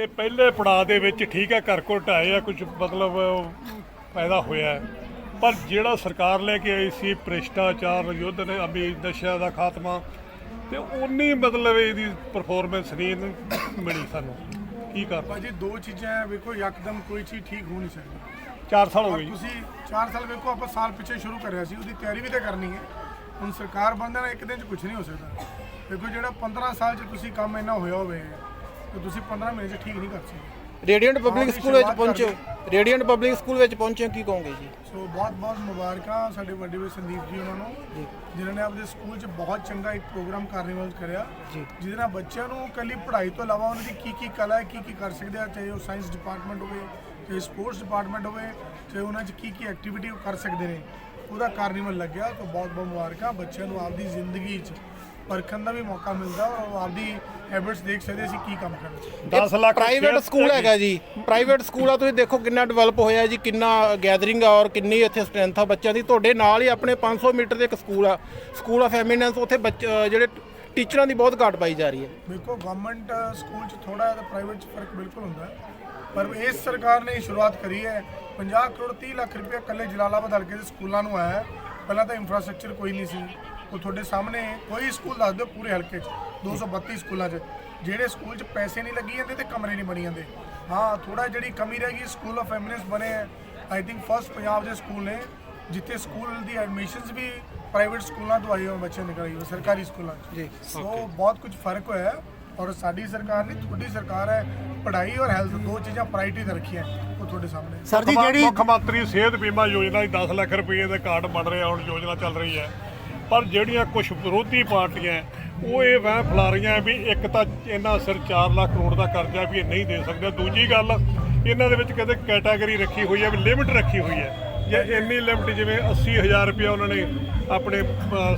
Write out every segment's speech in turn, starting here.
ਕਿ ਪਹਿਲੇ ਪੜਾਅ ਦੇ ਵਿੱਚ ਠੀਕ ਹੈ ਘਰ ਕੋਲ ਢਾਏ ਆ ਕੁਝ ਮਤਲਬ ਪੈਦਾ ਹੋਇਆ ਹੈ। ਪਰ ਜਿਹੜਾ ਸਰਕਾਰ ਲੈ ਕੇ ਆਈ ਸੀ ਭ੍ਰਿਸ਼ਟਾਚਾਰ ਯੁੱਧ ਨੇ ਅਮੀ ਨਸ਼ਿਆਂ ਦਾ ਖਾਤਮਾ ਤੇ ਉਨੀ ਮਤਲਬ ਇਹਦੀ ਪਰਫਾਰਮੈਂਸ ਨਹੀਂ ਮਿਲੀ ਸਾਨੂੰ। ਕੀ ਕਰ ਭਾਜੀ ਦੋ ਚੀਜ਼ਾਂ ਹੈ ਵੇਖੋ ਯਕਦਮ ਕੋਈ ਚੀਜ਼ ਠੀਕ ਹੋ ਨਹੀਂ ਸਕਦੀ। 4 ਸਾਲ ਹੋ ਗਏ ਤੁਸੀਂ 4 ਸਾਲ ਵੇਖੋ ਆਪਾਂ ਸਾਲ ਪਿੱਛੇ ਸ਼ੁਰੂ ਕਰਿਆ ਸੀ ਉਹਦੀ ਤਿਆਰੀ ਵੀ ਤਾਂ ਕਰਨੀ ਹੈ। ਹੁਣ ਸਰਕਾਰ ਬੰਦਨ ਇੱਕ ਦਿਨ ਚ ਕੁਝ ਨਹੀਂ ਹੋ ਸਕਦਾ। ਵੇਖੋ ਜਿਹੜਾ 15 ਸਾਲ ਚ ਤੁਸੀਂ ਕੰਮ ਇੰਨਾ ਹੋਇਆ ਹੋਵੇ ਤੇ ਤੁਸੀਂ 15 ਮਹੀਨੇ ਚ ਠੀਕ ਨਹੀਂ ਕਰ ਸਕਦੇ। ਰੇਡੀਅੰਟ ਪਬਲਿਕ ਹਾਂ, ਸਕੂਲ ਵਿੱਚ ਪਹੁੰਚੇ। ਕਰਦੇ। ਰੇਡੀਅੰਟ ਪਬਲਿਕ ਸਕੂਲ ਵਿੱਚ ਪਹੁੰਚੇ ਹੋ, ਕੀ ਕਹੋਗੇ ਜੀ? ਸੋ ਬਹੁਤ ਬਹੁਤ ਮੁਬਾਰਕਾਂ ਸਾਡੇ ਵੱਡੇ ਵੀਰ ਸੰਦੀਪ ਜੀ ਉਹਨਾਂ ਨੂੰ ਜਿਨ੍ਹਾਂ ਨੇ ਆਪਣੇ ਸਕੂਲ 'ਚ ਬਹੁਤ ਚੰਗਾ ਇੱਕ ਪ੍ਰੋਗਰਾਮ ਕਾਰਨੀਵਲ ਕਰਿਆ। ਜਿਹਦੇ ਨਾਲ ਬੱਚਿਆਂ ਨੂੰ ਕੱਲੀ ਪੜ੍ਹਾਈ ਤੋਂ ਇਲਾਵਾ ਉਹਨਾਂ ਦੀ ਕੀ ਕੀ ਕਲਾ ਹੈ ਕੀ ਕੀ ਕਰ ਸਕਦੇ ਆ ਚਾਹੇ ਉਹ ਸਾਇੰਸ ਡਿਪਾਰਟਮੈਂਟ ਹੋਵੇ ਚਾਹੇ ਸਪੋਰਟਸ ਡਿਪਾਰਟਮੈਂਟ ਹੋਵੇ ਚਾਹੇ ਉਹਨਾਂ 'ਚ ਕੀ ਕੀ ਐਕਟੀਵਿਟੀ ਕਰ ਸਕਦੇ ਨੇ। ਉਹਦਾ ਕਾਰਨੀਵਲ ਲੱਗਿਆ ਤਾਂ ਬਹੁਤ ਬਹੁਤ ਮੁਬਾਰਕਾਂ। ਬੱਚਿਆਂ ਨੂੰ ਆਪਦੀ ਜ਼ਿੰਦਗੀ 'ਚ ਪਰਖਣ ਦਾ ਵੀ ਮੌਕਾ ਮਿਲਦਾ ਔਰ ਆਪਦੀ ਹੈਬਿਟਸ ਦੇਖ ਸਕਦੇ ਅਸੀਂ ਕੀ ਕੰਮ ਕਰਨਾ। 10 ਲੱਖ ਪ੍ਰਾਈਵੇਟ ਸਕੂਲ ਹੈਗਾ। ਜੀ। ਪ੍ਰਾਈਵੇਟ ਸਕੂਲ ਆ ਤੁਸੀਂ ਦੇਖੋ ਕਿੰਨਾ ਡਿਵੈਲਪ ਹੋਇਆ ਜੀ ਕਿੰਨਾ ਗੈਦਰਿੰਗ ਆ ਔਰ ਕਿੰਨੀ ਇੱਥੇ ਸਟਰੈਂਥ ਆ ਬੱਚਿਆਂ ਦੀ। ਤੁਹਾਡੇ ਨਾਲ ਹੀ ਆਪਣੇ 500 ਮੀਟਰ ਦੇ ਇੱਕ ਸਕੂਲ ਆ। ਸਕੂਲ ਆਫ ਐਮੀਨੈਂਸ ਉੱਥੇ ਜਿਹੜੇ ਟੀਚਰਾਂ ਦੀ ਬਹੁਤ ਘਾਟ ਪਾਈ ਜਾ ਰਹੀ ਹੈ। ਦੇਖੋ ਗਵਰਨਮੈਂਟ ਸਕੂਲ 'ਚ ਥੋੜਾ ਜਿਹਾ ਪ੍ਰਾਈਵੇਟ 'ਚ ਫ਼ਰਕ ਬਿਲਕੁਲ ਹੁੰਦਾ ਹੈ। ਪਰ ਇਸ ਸਰਕਾਰ ਨੇ ਸ਼ੁਰੂਆਤ ਕਰੀ ਹੈ। 50 ਕਰੋੜ 30 ਲੱਖ ਰੁਪਏ ਇਕੱਲੇ ਜਲਾਲਾਬਾਦ ਹਲਕੇ ਦੇ ਸਕੂਲਾਂ ਨੂੰ ਆਇਆ ਹੈ। ਪਹਿਲਾਂ ਤਾਂ ਇਨਫਰਾਸਟ੍ਰਕਚਰ ਕੋਈ ਨਹੀਂ ਸੀ। ਉਹ ਤੁਹਾਡੇ ਸਾਹਮਣੇ ਕੋਈ ਸਕੂਲ ਦੱਸ ਦਿਓ ਪੂਰੇ ਹਲਕੇ 'ਚ 232 ਸਕੂਲਾਂ 'ਚ। ਜਿਹੜੇ ਸਕੂਲ 'ਚ ਪੈਸੇ ਨਹੀਂ ਲੱਗੀ ਜਾਂਦੇ ਤੇ ਕਮਰੇ ਨਹੀਂ ਬਣੀ ਜਾਂਦੇ। ਹਾਂ ਥੋੜਾ ਜਿਹੜੀ ਕਮੀ ਰਹਿ ਗਈ ਸਕੂਲ ਆਫ ਐਮਿਨੈਂਸ ਬਣੇ ਹੈ ਆਈ ਥਿੰਕ ਫਸਟ ਪੰਜਾਬ ਦੇ ਸਕੂਲ ਨੇ ਜਿੱਥੇ ਸਕੂਲ ਦੀ ਐਡਮਿਸ਼ਨਸ ਵੀ ਪ੍ਰਾਈਵੇਟ ਸਕੂਲਾਂ ਤੋਂ ਆਏ ਹੋਏ ਬੱਚੇ ਨਿਕਲ ਆਏ ਹੋਏ ਸਰਕਾਰੀ ਸਕੂਲਾਂ 'ਚ ਜੀ। ਸੋ ਬਹੁਤ ਕੁਝ ਫ਼ਰਕ ਹੋਇਆ ਹੈ ਔਰ ਸਾਡੀ ਸਰਕਾਰ ਨਹੀਂ ਤੁਹਾਡੀ ਸਰਕਾਰ ਹੈ ਪੜ੍ਹਾਈ ਔਰ ਹੈਲਥ ਦੋ ਚੀਜ਼ਾਂ ਪ੍ਰਾਇੋਰਟੀ ਤੇ ਰੱਖੀਆਂ ਉਹ ਤੁਹਾਡੇ ਸਾਹਮਣੇ। ਸਰ ਜੀ ਮੁੱਖ- ਜਿਹੜੀ ਮੁੱਖ ਮੰਤਰੀ ਸਿਹਤ ਬੀਮਾ ਯੋਜਨਾ ਦੀ 10 ਲੱਖ ਰੁਪਏ ਦੇ ਕਾਰਡ ਬਣ ਰਿਹਾ ਹੁਣ ਯੋਜਨਾ ਚੱਲ ਰਹੀ ਹੈ। ਪਰ ਜਿਹੜੀਆਂ ਕੁਝ ਵਿਰੋਧੀ ਪਾਰਟੀਆਂ ਉਹ ਇਹ ਵਹਿ ਫੈਲਾ ਰਹੀਆਂ ਵੀ ਇੱਕ ਤਾਂ ਇਹਨਾਂ ਸਿਰ 4 ਲੱਖ ਕਰੋੜ ਦਾ ਕਰਜ਼ਾ ਵੀ ਇਹ ਨਹੀਂ ਦੇ ਸਕਦੇ। ਦੂਜੀ ਗੱਲ ਇਹਨਾਂ ਦੇ ਵਿੱਚ ਕਹਿੰਦੇ ਕੈਟਾਗਰੀ ਰੱਖੀ ਹੋਈ ਹੈ ਵੀ ਲਿਮਿਟ ਰੱਖੀ ਹੋਈ ਹੈ। ਜੇ ਇੰਨੀ ਲਿਮਟ ਜਿਵੇਂ 80000 ਰੁਪਏ ਉਹਨਾਂ ਨੇ ਆਪਣੇ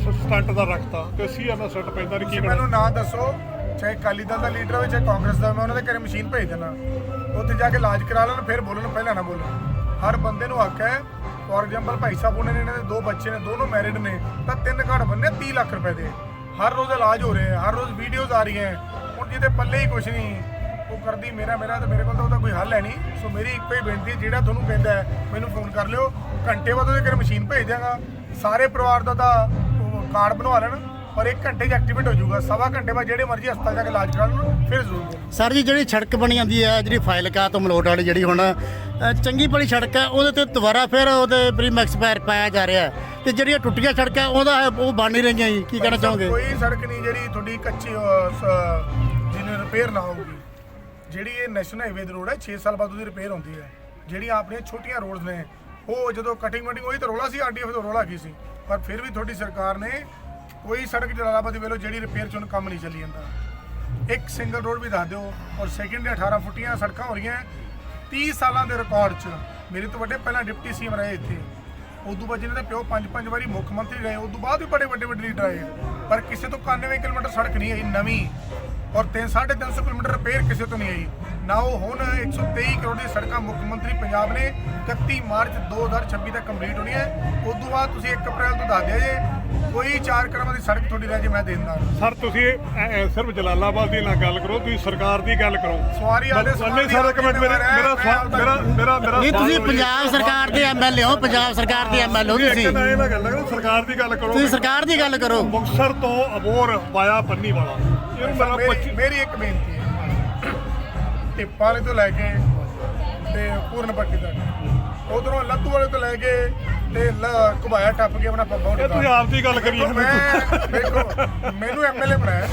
ਸਟੰਟ ਦਾ ਰੱਖਤਾ ਤੇ 80000 ਦਾ ਸਟੰਟ ਪੈਂਦਾ ਨਹੀਂ ਕੀ ਮੈਨੂੰ ਨਾਂ ਦੱਸੋ ਚਾਹੇ ਅਕਾਲੀ ਦਲ ਦਾ ਲੀਡਰ ਹੋਵੇ ਚਾਹੇ ਕਾਂਗਰਸ ਦਾ ਮੈਂ ਉਹਨਾਂ ਦੇ ਘਰੇ ਮਸ਼ੀਨ ਭੇਜ ਦੇਣਾ ਉੱਥੇ ਜਾ ਕੇ ਇਲਾਜ ਕਰਾ ਲੈਣ ਫਿਰ ਬੋਲਣ ਪਹਿਲਾਂ ਨਾ ਬੋਲਣ। ਹਰ ਬੰਦੇ ਨੂੰ ਹੱਕ ਹੈ ਫੋਰ ਐਗਜ਼ਾਮਪਲ ਭਾਈ ਸਾਹਿਬ ਉਹਨਾਂ ਨੇ ਇਹਨਾਂ ਦੇ ਦੋ ਬੱਚੇ ਨੇ, ਦੋਨੋਂ ਮੈਰਿਡ ਨੇ, ਤਾਂ ਤਿੰਨ ਕਾਰਡ ਬੰਨੇ 30 ਲੱਖ ਰੁਪਏ ਦੇ। ਹਰ ਰੋਜ਼ ਇਲਾਜ ਹੋ ਰਿਹਾ ਹੈ, ਹਰ ਰੋਜ਼ ਵੀਡੀਓਜ਼ ਆ ਰਹੀਆਂ ਹੁਣ ਜਿਹਦੇ ਪੱਲੇ ਹੀ ਕੁਝ ਨਹੀਂ, ਉਹ ਕਰਦੀ ਮੇਰਾ ਮੇਰਾ ਤਾਂ ਮੇਰੇ ਕੋਲ ਤਾਂ ਉਹਦਾ ਕੋਈ ਹੱਲ ਹੈ ਨਹੀਂ। ਸੋ ਮੇਰੀ ਇੱਕੋ ਹੀ ਬੇਨਤੀ ਹੈ, ਜਿਹੜਾ ਤੁਹਾਨੂੰ ਕਹਿੰਦਾ ਹੈ, ਮੈਨੂੰ ਫੋਨ ਕਰ ਲਿਓ। ਘੰਟੇ ਬਾਅਦ ਉਹਦੇ ਘਰ ਮਸ਼ੀਨ ਭੇਜ ਦਿਆਂਗਾ। ਸਾਰੇ ਪਰਿਵਾਰ ਦਾ ਤਾਂ ਉਹ ਕਾਰਡ ਬਣਵਾ ਲੈਣ। ਪਰ 1 ਘੰਟੇ 'ਚ ਐਕਟੀਵੇਟ ਹੋ ਜਾਊਗਾ। ਸਵਾ ਘੰਟੇ ਬਾਅਦ ਜਿਹੜੇ ਮਰਜ਼ੀ ਹਸਪਤਾਲ ਜਾ ਕੇ ਇਲਾਜ ਕਰਾ ਲੈਣ ਫਿਰ ਜ਼ਰੂਰ। ਸਰ ਜੀ ਜਿਹੜੀ ਸੜਕ ਬਣੀ ਜਾਂਦੀ ਹੈ ਜਿਹੜੀ ਫਾਈਲਕਾ ਤੋਂ ਮਲੋਟ ਵਾਲੀ ਜਿਹੜੀ ਹੁਣ ਅ, ਚੰਗੀ ਭਲੀ ਸੜਕ ਹੈ ਉਹਦੇ ਤੇ ਦੁਬਾਰਾ ਫਿਰ ਉਹਦੇ ਪ੍ਰੀਮੈਕਸ ਪੈਰ ਪਾਇਆ ਜਾ ਰਿਹਾ ਹੈ। ਤੇ ਜਿਹੜੀਆਂ ਟੁੱਟੀਆਂ ਸੜਕਾਂ ਉਹਦਾ ਉਹ ਬਣ ਨਹੀਂ ਰਹੀਆਂ ਜੀ। ਕੀ ਕਹਿਣਾ ਚਾਹੋਗੇ? ਕੋਈ ਸੜਕ ਨਹੀਂ ਜਿਹੜੀ ਤੁਹਾਡੀ ਕੱਚੀ ਅਹ, ਸ- ਜਿਹਨੇ ਰਿਪੇਅਰ ਨਾ ਹੋਊਗੀ। ਜਿਹੜੀ ਇਹ ਨੈਸ਼ਨਲ ਹਾਈਵੇ ਦੀ ਰੋਡ ਹੈ 6 ਸਾਲ ਬਾਅਦ ਉਹਦੀ ਰਿਪੇਅਰ ਹੁੰਦੀ ਹੈ। ਜਿਹੜੀਆਂ ਆਪਣੀਆਂ ਛੋਟੀਆਂ ਰੋਡਸ ਨੇ ਉਹ ਜਦੋਂ ਕਟਿੰਗ ਮਟਿੰਗ ਹੋਈ ਤਾਂ ਰੋਲਾ ਸੀ ਆਰਡੀਐਫ ਤੋਂ ਰੋਲਾ ਕੀ ਸੀ? ਪਰ ਫਿਰ ਵੀ ਤੁਹਾਡੀ ਸਰਕਾਰ ਨੇ ਕੋਈ ਸੜਕ ਜਲਾਲਾਬਾਦ ਦੀ ਵੇਲੋ ਜਿਹੜੀ ਰਿਪੇਅਰ ਚ ਹੁਣ ਕੰਮ ਨਹੀਂ ਚੱਲੀ ਜਾਂਦਾ। ਇੱਕ ਸਿੰਗਲ ਰੋਡ ਵੀ ਦੱਸ ਦਿਓ ਔਰ ਸੈਕਿੰਡ ਦੇ 18 ਫੁੱਟੀਆਂ ਸੜਕਾਂ ਹੋ ਰਹੀਆਂ। 30 ਸਾਲਾਂ ਦੇ ਰਿਕਾਰਡ 'ਚ ਮੇਰੇ ਤੋਂ ਵੱਡੇ ਪਹਿਲਾਂ ਡਿਪਟੀ ਸੀਐਮ ਰਹੇ ਇੱਥੇ। ਉਦੋਂ ਬਾਅਦ ਜਿਹਨਾਂ ਦੇ ਪਿਓ ਪੰਜ ਪੰਜ ਵਾਰੀ ਮੁੱਖ ਮੰਤਰੀ ਰਹੇ, ਉਦੋਂ ਬਾਅਦ ਵੀ ਬੜੇ ਵੱਡੇ ਵੱਡੇ ਲੀਡਰ ਆਏ। ਪਰ ਕਿਸੇ ਤੋਂ 91 ਕਿਲੋਮੀਟਰ ਸੜਕ ਨਹੀਂ ਆਈ ਨਵੀਂ। ਔਰ 3 350 ਕਿਲੋਮੀਟਰ ਰਿਪੇਅਰ ਕਿਸੇ ਤੋਂ ਨਹੀਂ ਆਈ। ਨਾ ਉਹ ਹੁਣ 123 ਕਰੋੜ ਦੀ ਸੜਕਾਂ ਮੁੱਖ ਮੰਤਰੀ ਪੰਜਾਬ ਨੇ 31 ਮਾਰਚ 2026 ਤੱਕ ਕੰਪਲੀਟ ਹੋਣੀ ਹੈ। ਉਦੋਂ ਬਾਅਦ ਤੁਸੀਂ 1 ਅਪ੍ਰੈਲ ਤੋਂ ਦੱਸ ਦਿਓ ਜੇ ਕੋਈ ਚਾਰ ਕਰਮਾਂ ਦੀ ਸੜਕ ਤੁਹਾਡੀ ਰਹਿ ਜੇ ਮੈਂ ਦੇ ਦਿੰਦਾ ਸਰ ਤੁਸੀਂ ਸਿਰਫ ਜਲਾਲਾਬਾਦ ਦੀ ਨਾ ਗੱਲ ਕਰੋ ਤੁਸੀਂ ਸਰਕਾਰ ਦੀ ਗੱਲ ਕਰੋ। ਸਵਾਰੀ ਆਲੇ ਸਰ ਇੱਕ ਮਿੰਟ ਮੇਰੇ ਮੇਰਾ ਮੇਰਾ ਮੇਰਾ ਮੇਰਾ ਨਹੀਂ ਤੁਸੀਂ ਸਵਾਲ ਹੋਈ- ਪੰਜਾਬ ਸਰਕਾਰ ਦੇ ਐਮਐਲਏ ਹੋ ਪੰਜਾਬ ਸਰਕਾਰ ਦੇ ਐਮਐਲਏ ਹੋ ਤੁਸੀਂ ਤੁਸੀਂ। ਇੱਕ ਤਾਂ ਇਹ ਨਾ ਗੱਲ ਕਰੋ ਸਰਕਾਰ ਦੀ ਗੱਲ ਕਰੋ। ਤੁਸੀਂ ਸਰਕਾਰ ਦੀ ਗੱਲ ਕਰੋ। ਮੁਕਸਰ ਤੋਂ ਅਬੋਰ ਵਾਇਆ ਪੰਨੀ ਵਾਲਾ ਇਹਨੂੰ ਮੇਰਾ ਮੇਰੀ 25 ਮੇਰੀ ਇੱਕ ਬੇਨਤੀ ਹੈ। ਟਿੱਪਾਂ ਵਾਲੇ ਤੋਂ ਲੈ ਕੇ ਤੇ ਪੂਰਨ ਪੱਟੀ ਤੱਕ। ਉਧਰੋਂ ਲੱਦੂ ਵਾਲੇ ਤੋਂ ਲੈ ਕੇ ਤੇ ਘੁਬਾਇਆ ਟੱਪ ਕੇ ਆਪਣਾ ਪੱਬਾ ਇਹ ਤੁਸੀਂ ਆਪ ਦੀ ਗੱਲ ਕਰੀ ਜਾਂਦੇ ਮੈਂ ਦੇਖੋ ਮੈਨੂੰ ਐਮਐਲਏ ਬਣਾਇਆ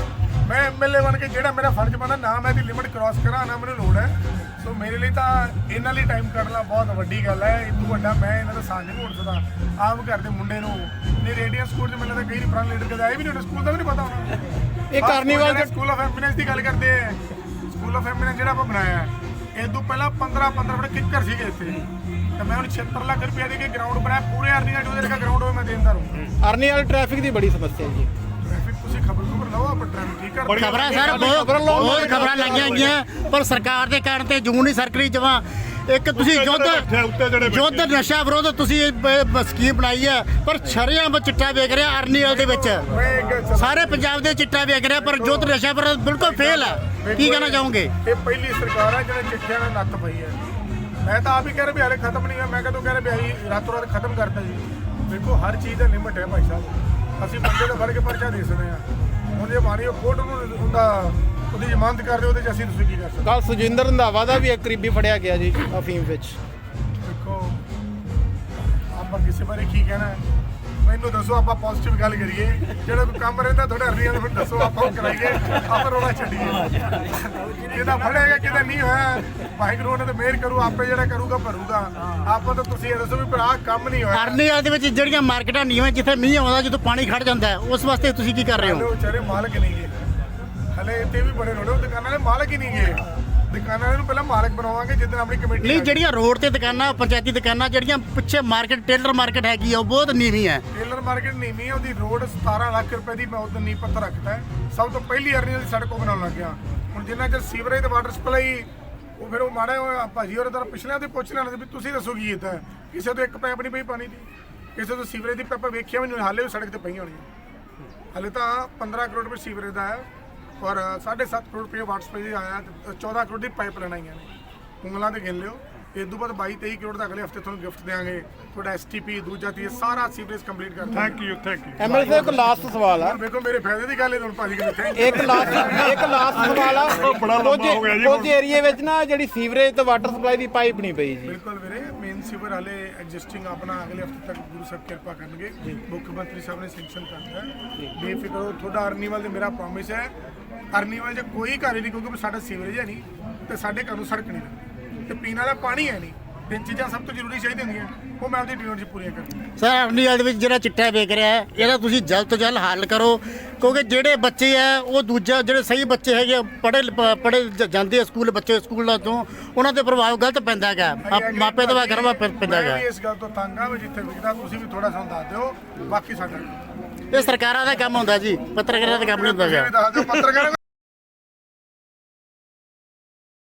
ਮੈਂ ਐਮਐਲਏ ਬਣ ਕੇ ਜਿਹੜਾ ਮੇਰਾ ਫਰਜ਼ ਬਣਦਾ ਨਾ ਮੈਂ ਇਹਦੀ ਲਿਮਿਟ ਕ੍ਰਾਸ ਕਰਾਂ ਨਾ ਮੈਨੂੰ ਲੋੜ ਹੈ। ਸੋ ਮੇਰੇ ਲਈ ਤਾਂ ਇਹਨਾਂ ਲਈ ਟਾਈਮ ਕੱਢਣਾ ਬਹੁਤ ਵੱਡੀ ਗੱਲ ਹੈ। ਇਹ ਤੋਂ ਵੱਡਾ ਮੈਂ ਇਹਨਾਂ ਦਾ ਸਾਥ ਨਹੀਂ ਹੋਣ ਸਕਦਾ ਆਮ ਘਰ ਦੇ ਮੁੰਡੇ ਨੂੰ ਨਹੀਂ ਰੇਡੀਅਨ ਸਕੂਲ 'ਚ ਮੈਨੂੰ ਤਾਂ ਕਈ ਪੁਰਾਣੇ ਲੀਡਰ ਕਦੇ ਆਏ ਵੀ ਨਹੀਂ ਸਕੂਲ ਦਾ ਵੀ ਨਹੀਂ ਪਤਾ ਹੋਣਾ। ਇਹ ਕਾਰਨੀਵਲ ਦੇ ਸਕੂਲ ਆਫ ਐਮਿਨੈਂਸ ਦੀ ਗੱਲ ਕਰਦੇ ਆ ਸਕੂਲ ਆਫ ਐਮਿਨੈਂਸ ਜਿਹੜਾ ਆਪਾਂ ਬਣਾਇਆ ਹੈ, ਇਹ ਤੋਂ ਪਹਿਲਾਂ 15 15 ਫੁੱਟ ਕਿੱਕਰ ਸੀਗੇ ਇੱਥੇ। ਤੇ ਮੈਂ ਹੁਣ 76 ਲੱਖ ਰੁਪਏ ਦੇ ਕੇ ਗਰਾਊਂਡ ਬਣਾਇਆ ਪੂਰੇ ਅਰਨੀ ਦਾ ਉਹਦੇ ਲਗਾ ਗਰਾਊਂਡ ਹੋਵੇ ਮੈਂ ਦੇਂਦਾ ਰਹੂੰ। ਅਰਨੀ ਵਾਲੀ ਟ੍ਰੈਫਿਕ ਦੀ ਬੜੀ ਸਮੱਸਿਆ ਜੀ। ਟ੍ਰੈਫਿਕ ਤੁਸੀਂ ਖਬਰ ਖਬਰ ਲਓ ਆਪਾਂ ਟ੍ਰੈਫਿਕ ਠੀਕ ਕਰ ਬੜੀ- ਖਬਰਾਂ ਸਰ ਬਹੁਤ ਬਹੁਤ ਖਬਰਾਂ ਲਾਈਆਂ ਗਈਆਂ ਪਰ ਸਰਕਾਰ ਦੇ ਕਾਰਨ ਤੇ ਜੂਨ ਨਹੀਂ ਸਰਕਰੀ ਜਮਾ ਇੱਕ ਤੁਸੀਂ ਯੁੱਧ ਯੁੱਧ। ਨਸ਼ਾ ਵਿਰੋਧ ਤੁਸੀਂ ਸਕੀਮ ਬਣਾਈ ਹੈ ਪਰ ਛਰਿਆਂ ਵਿੱਚ ਚਿੱਟਾ ਵੇਖ ਰਿਹਾ ਅਰਨੀਅਲ ਦੇ ਵਿੱਚ। ਸਾਰੇ ਪੰਜਾਬ ਦੇ ਚਿੱਟਾ ਵੇਖ ਰਿਹਾ ਪਰ ਜੋਤ ਨਸ਼ਾ ਪਰ ਬਿਲਕੁਲ ਫੇਲ ਹੈ ਕੀ ਕਹਿਣਾ ਚਾਹੋਗੇ? ਇਹ ਪਹਿਲੀ ਸਰਕਾਰ ਹੈ ਜਿਹਨੇ ਚਿੱਠਿਆਂ ਨਾਲ ਨੱਥ ਪਈ ਹੈ ਮੈਂ ਤਾਂ ਆਪ ਹੀ ਕਹਿ ਰਿਹਾ ਵੀ ਹਾਲੇ ਖਤਮ ਨਹੀਂ ਹੋਇਆ। ਮੈਂ ਕਦੋਂ ਕਹਿ ਰਿਹਾ ਵੀ ਅਸੀਂ ਰਾਤੋਂ ਰਾਤ ਖਤਮ ਕਰਤਾ ਜੀ। ਦੇਖੋ ਹਰ ਚੀਜ਼ ਦਾ ਲਿਮਟ ਹੈ ਭਾਈ ਸਾਹਿਬ। ਅਸੀਂ ਬੰਦੇ ਦਾ ਫੜ ਕੇ ਪਰਚਾ ਦੇ ਸਕਦੇ ਹਾਂ। ਹੁਣ ਜੇ ਮਾਰੀ ਕੋਰਟ ਨੂੰ ਉਹਦਾ ਉਹਦੀ ਜ਼ਮਾਨਤ ਕਰਦੇ ਉਹਦੇ ਚ ਅਸੀਂ ਤੁਸੀਂ ਕੀ ਕਰ ਸਕਦੇ। ਕੱਲ ਸੁਜਿੰਦਰ ਰੰਧਾਵਾ ਦਾ ਵੀ ਇੱਕ ਕਰੀਬੀ ਫੜਿਆ ਗਿਆ ਜੀ ਅਫੀਮ ਵਿੱਚ। ਦੇਖੋ ਆਪਾਂ ਕਿਸੇ ਬਾਰੇ ਕੀ ਕਹਿਣਾ ਹੈ? ਮੈਨੂੰ ਦੱਸੋ ਆਪਾਂ ਪੋਜ਼ਿਟਿਵ ਗੱਲ ਕਰੀਏ। ਜਿਹੜਾ ਕੋਈ ਕੰਮ ਰਹਿੰਦਾ ਤੁਹਾਡੇ ਅਰਨੀਆਂ ਨੂੰ ਫਿਰ ਦੱਸੋ ਆਪਾਂ ਉਹ ਕਰਾਈਏ ਆਪਾਂ ਰੋਣਾ ਛੱਡੀਏ। ਕਿਹਦਾ ਫੜੇਗਾ ਕਿਹਦਾ ਨਹੀਂ ਹੋਇਆ ਵਾਹਿਗੁਰੂ ਨੇ ਤੇ ਮਿਹਰ ਕਰੂ ਆਪੇ ਜਿਹੜਾ ਕਰੂਗਾ ਭਰੂਗਾ। ਆਪਾਂ ਤਾਂ ਤੁਸੀਂ ਇਹ ਦੱਸੋ ਵੀ ਭਰਾ ਕੰਮ ਨਹੀਂ ਹੋਇਆ। ਅਰਨੀਆ ਦੇ ਵਿੱਚ ਜਿਹੜੀਆਂ ਮਾਰਕੀਟਾਂ ਨੀਵੇਂ ਜਿੱਥੇ ਮੀਂਹ ਆਉਂਦਾ ਜਦੋਂ ਪਾਣੀ ਖੜ ਜਾਂਦਾ ਉਸ ਵਾਸਤੇ ਤੁਸੀਂ ਕੀ ਕਰ ਰਹੇ ਹੋ? ਵਿਚਾਰੇ ਮਾਲਕ ਨਹੀਂ ਗਏ ਹਲੇ ਇੱਥੇ ਵੀ ਬੜੇ ਰੋੜੇ ਦੁਕਾਨਾਂ ਦੇ ਮਾਲਕ ਹੀ ਨਹੀਂ ਗਏ ਦੁਕਾਨਾਂ ਨੂੰ ਪਹਿਲਾਂ ਮਾਲਕ ਬਣਾਵਾਂਗੇ ਜਿੱਦਣ ਆਪਣੀ ਕਮੇਟੀ ਨਹੀਂ ਜਿਹੜੀਆਂ ਰੋਡ ਤੇ ਦੁਕਾਨਾਂ ਪੰਚਾਇਤੀ ਦੁਕਾਨਾਂ ਜਿਹੜੀਆਂ ਪਿੱਛੇ ਮਾਰਕੀਟ ਟੇਲਰ ਮਾਰਕੀਟ ਹੈਗੀ ਆ ਉਹ ਬਹੁਤ ਨੀਵੀਂ ਹੈ ਟੇਲਰ ਮਾਰਕੀਟ ਨੀਵੀਂ ਹੈ ਉਹਦੀ ਰੋਡ 17 ਲੱਖ ਰੁਪਏ ਦੀ ਮੈਂ ਉਦੋਂ ਨੀਂਹ ਪੱਥਰ ਰੱਖਦਾ ਹੈ। ਸਭ ਤੋਂ ਪਹਿਲੀ ਅਰਨੀ ਵਾਲੀ ਸੜਕ ਉਹ ਬਣਾਉਣ ਲੱਗਿਆ ਹੁਣ ਜਿੰਨਾ ਚਿਰ ਸੀਵਰੇਜ ਤੇ ਵਾਟਰ ਸਪਲਾਈ ਉਹ ਫਿਰ ਉਹ ਮਾੜੇ ਹੋਏ ਭਾਜੀ ਹੋਰ ਤਾਂ ਪਿਛਲਿਆਂ ਤੇ ਪੁੱਛ ਲੈਣਾ ਸੀ ਵੀ ਤੁਸੀਂ ਦੱਸੋ ਕੀ ਕੀਤਾ ਹੈ? ਕਿਸੇ ਤੋਂ ਇੱਕ ਪੈਪ ਨਹੀਂ ਪਈ ਪਾਣੀ ਦੀ ਕਿਸੇ ਤੋਂ ਸੀਵਰੇਜ ਦੀ ਪੈਪ ਵੇਖਿਆ ਵੀ ਨਹੀਂ ਹਾਲੇ ਵੀ ਸੜਕ ਤੇ ਪਈਆਂ ਹੋਣੀਆਂ ਹਾਲੇ ਤਾਂ 15 ਕਰੋੜ ਰੁਪਏ ਸੀਵਰੇਜ ਦਾ ਹੈ ਔਰ 7.5 ਕਰੋੜ ਰੁਪਏ ਵਾਟਰ ਸਪਲਾਈ ਆਇਆ ਤੇ 14 ਕਰੋੜ ਦੀ ਪਾਈਪ ਲਾਈਨ ਆਈਆਂ ਨੇ। ਉਂਗਲਾਂ ਤੇ ਗਿਣ ਲਿਓ। ਇਹ ਤੋਂ ਬਾਅਦ 22 23 ਕਰੋੜ ਦਾ ਅਗਲੇ ਹਫ਼ਤੇ ਤੁਹਾਨੂੰ ਗਿਫਟ ਦੇਵਾਂਗੇ ਤੁਹਾਡਾ ਐਸਟੀਪੀ ਦੂਜਾ ਤੀ ਸਾਰਾ ਸੀਵਰੇਜ ਕੰਪਲੀਟ ਕਰ ਦਾਂਗੇ thank you thank you MLA sahib ਇੱਕ ਲਾਸਟ ਸਵਾਲ ਆ। ਵੇਖੋ ਮੇਰੇ ਫਾਇਦੇ ਦੀ ਗੱਲ ਹੈ ਤੁਹਾਨੂੰ ਭਾਜੀ ਕਹਿੰਦੇ ਥੈਂਕ ਇੱਕ ਲਾਸਟ ਇੱਕ ਲਾਸਟ ਸਵਾਲ ਆ। ਬੜਾ ਲੰਬਾ ਹੋ ਗਿਆ ਜੀ ਕੁਝ ਏਰੀਏ ਵਿੱਚ ਨਾ ਜਿਹੜੀ ਸੀਵਰੇਜ ਤੇ ਵਾਟਰ ਸਪਲਾਈ ਦੀ ਪਾਈਪ ਨਹੀਂ ਪਈ ਜੀ। ਬਿਲਕੁਲ ਵੀਰੇ ਮੇਨ ਸੀਵਰ ਹਾਲੇ ਐਗਜ਼ਿਸਟਿੰਗ ਆਪਣਾ ਅਗਲੇ ਹਫ਼ਤੇ ਤੱਕ ਗੁਰੂ ਸਾਹਿਬ ਕਿਰਪਾ ਕਰਨਗੇ। ਮੁੱਖ ਮੰਤਰੀ ਸਾਹਿਬ ਨੇ ਸੈਂਕਸ਼ਨ ਕਰਤਾ ਬੇਫਿਕਰ ਹੋ ਤੁਹਾਡਾ ਅਰਨੀਵਾਲ ਤੇ ਮੇਰਾ ਪ੍ਰੋਮਿਸ ਹੈ। ਅਰਨੀਵਾਲ 'ਚ ਕੋਈ ਘਰ ਨਹੀਂ ਕਿਉਂਕਿ ਸਾਡਾ ਸੀਵਰੇਜ ਹੈ ਨਹੀਂ ਤੇ ਸਾਡੇ ਘਰ ਨੂੰ ਸੜਕ ਨਹੀਂ ਲੱਗਦੀ। ਤੇ ਪੀਣ ਵਾਲਾ ਪਾਣੀ ਹੈ ਨਹੀਂ। ਤਿੰਨ ਚੀਜ਼ਾਂ ਸਭ ਤੋਂ ਜ਼ਰੂਰੀ ਚਾਹੀਦੀਆਂ ਹੁੰਦੀਆਂ। ਉਹ ਮੈਂ ਆਪਣੀ ਡਿਊਟੀ ਪੂਰੀਆਂ ਕਰਨੀਆਂ ਸਰ ਅਰਨੀਆ ਦੇ ਵਿੱਚ ਜਿਹੜਾ ਚਿੱਟਾ ਵੇਖ ਰਿਹਾ ਹੈ ਇਹਦਾ ਤੁਸੀਂ ਜਲਦ ਤੋਂ ਜਲਦ ਹੱਲ ਕਰੋ। ਕਿਉਂਕਿ ਜਿਹੜੇ ਬੱਚੇ ਆ ਉਹ ਦੂਜਾ ਜਿਹੜੇ ਸਹੀ ਬੱਚੇ ਹੈਗੇ ਪੜੇ ਪੜੇ ਜਾਂਦੇ ਆ ਸਕੂਲ ਬੱਚੇ ਸਕੂਲਾਂ ਤੋਂ ਉਹਨਾਂ ਤੇ ਪ੍ਰਭਾਵ ਗਲਤ ਪੈਂਦਾ ਹੈਗਾ। ਆਪ- ਮਾਪੇ ਦਾ ਘਰ ਵਾ ਪੈਂਦਾ ਮੈਂ ਹੈਗਾ। ਵੀ ਇਸ ਗੱਲ ਤੋਂ ਤੰਗ ਆ ਵੀ ਜਿੱਥੇ ਵਿਕਦਾ ਤੁਸੀਂ ਵੀ ਥੋੜਾ ਸਾਨੂੰ ਦੱਸ ਦਿਓ। ਬਾਕੀ ਸਾਡਾ ਇਹ ਸਰਕਾਰਾਂ ਦਾ ਕੰਮ ਹੁੰਦਾ ਜੀ ਪੱਤਰਕਾਰਾਂ ਦਾ ਕੰਮ ਨਹੀਂ ਹੁੰਦਾ ਹੈਗਾ। ਵੀ ਦੱਸ ਦਿਓ ਪੱਤਰਕਾਰਾਂ